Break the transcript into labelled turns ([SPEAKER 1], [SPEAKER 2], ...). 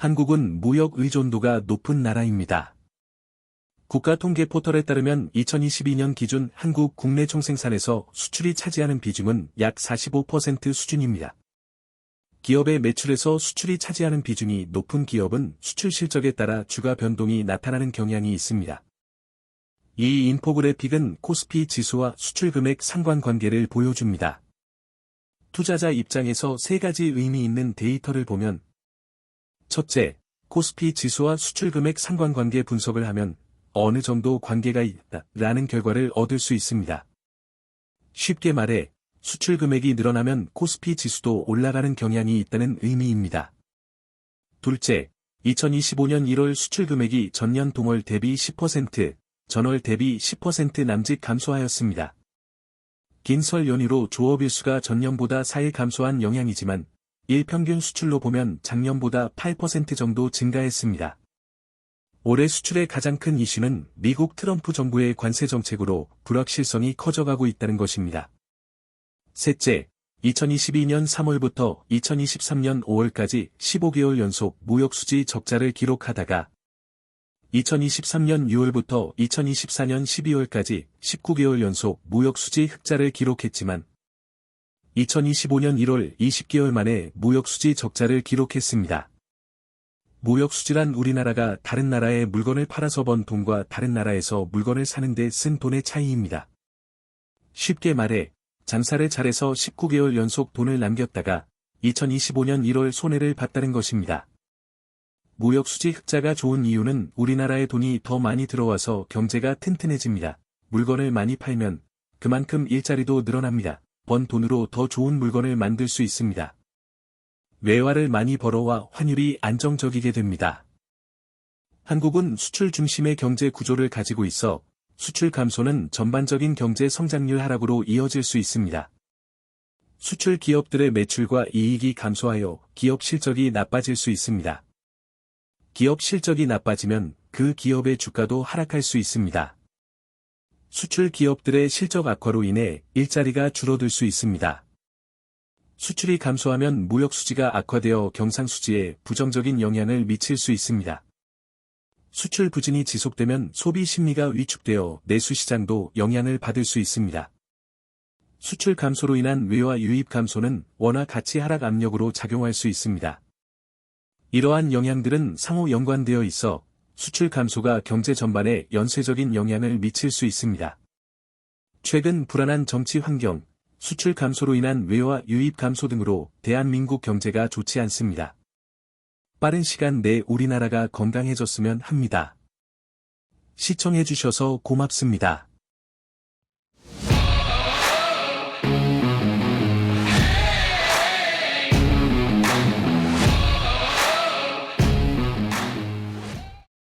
[SPEAKER 1] 한국은 무역 의존도가 높은 나라입니다. 국가통계 포털에 따르면 2022년 기준 한국 국내 총생산에서 수출이 차지하는 비중은 약 45% 수준입니다. 기업의 매출에서 수출이 차지하는 비중이 높은 기업은 수출 실적에 따라 주가 변동이 나타나는 경향이 있습니다. 이 인포그래픽은 코스피 지수와 수출 금액 상관관계를 보여줍니다. 투자자 입장에서 세 가지 의미 있는 데이터를 보면 첫째, 코스피 지수와 수출 금액 상관관계 분석을 하면 어느 정도 관계가 있다라는 결과를 얻을 수 있습니다. 쉽게 말해 수출 금액이 늘어나면 코스피 지수도 올라가는 경향이 있다는 의미입니다. 둘째, 2025년 1월 수출 금액이 전년 동월 대비 10%, 전월 대비 10% 남짓 감소하였습니다. 긴 설 연휴로 조업 일수가 전년보다 4일 감소한 영향이지만 일평균 수출로 보면 작년보다 8% 정도 증가했습니다. 올해 수출의 가장 큰 이슈는 미국 트럼프 정부의 관세 정책으로 불확실성이 커져가고 있다는 것입니다. 셋째, 2022년 3월부터 2023년 5월까지 15개월 연속 무역수지 적자를 기록하다가 2023년 6월부터 2024년 12월까지 19개월 연속 무역수지 흑자를 기록했지만 2025년 1월 20개월 만에 무역수지 적자를 기록했습니다. 무역수지란 우리나라가 다른 나라에 물건을 팔아서 번 돈과 다른 나라에서 물건을 사는데 쓴 돈의 차이입니다. 쉽게 말해 장사를 잘해서 19개월 연속 돈을 남겼다가 2025년 1월 손해를 봤다는 것입니다. 무역수지 흑자가 좋은 이유는 우리나라에 돈이 더 많이 들어와서 경제가 튼튼해집니다. 물건을 많이 팔면 그만큼 일자리도 늘어납니다. 번 돈으로 더 좋은 물건을 만들 수 있습니다. 외화를 많이 벌어와 환율이 안정적이게 됩니다. 한국은 수출 중심의 경제 구조를 가지고 있어 수출 감소는 전반적인 경제 성장률 하락으로 이어질 수 있습니다. 수출 기업들의 매출과 이익이 감소하여 기업 실적이 나빠질 수 있습니다. 기업 실적이 나빠지면 그 기업의 주가도 하락할 수 있습니다. 수출 기업들의 실적 악화로 인해 일자리가 줄어들 수 있습니다. 수출이 감소하면 무역 수지가 악화되어 경상 수지에 부정적인 영향을 미칠 수 있습니다. 수출 부진이 지속되면 소비 심리가 위축되어 내수 시장도 영향을 받을 수 있습니다. 수출 감소로 인한 외화 유입 감소는 원화 가치 하락 압력으로 작용할 수 있습니다. 이러한 영향들은 상호 연관되어 있어 수출 감소가 경제 전반에 연쇄적인 영향을 미칠 수 있습니다. 최근 불안한 정치 환경, 수출 감소로 인한 외화 유입 감소 등으로 대한민국 경제가 좋지 않습니다. 빠른 시간 내 우리나라가 건강해졌으면 합니다. 시청해주셔서 고맙습니다.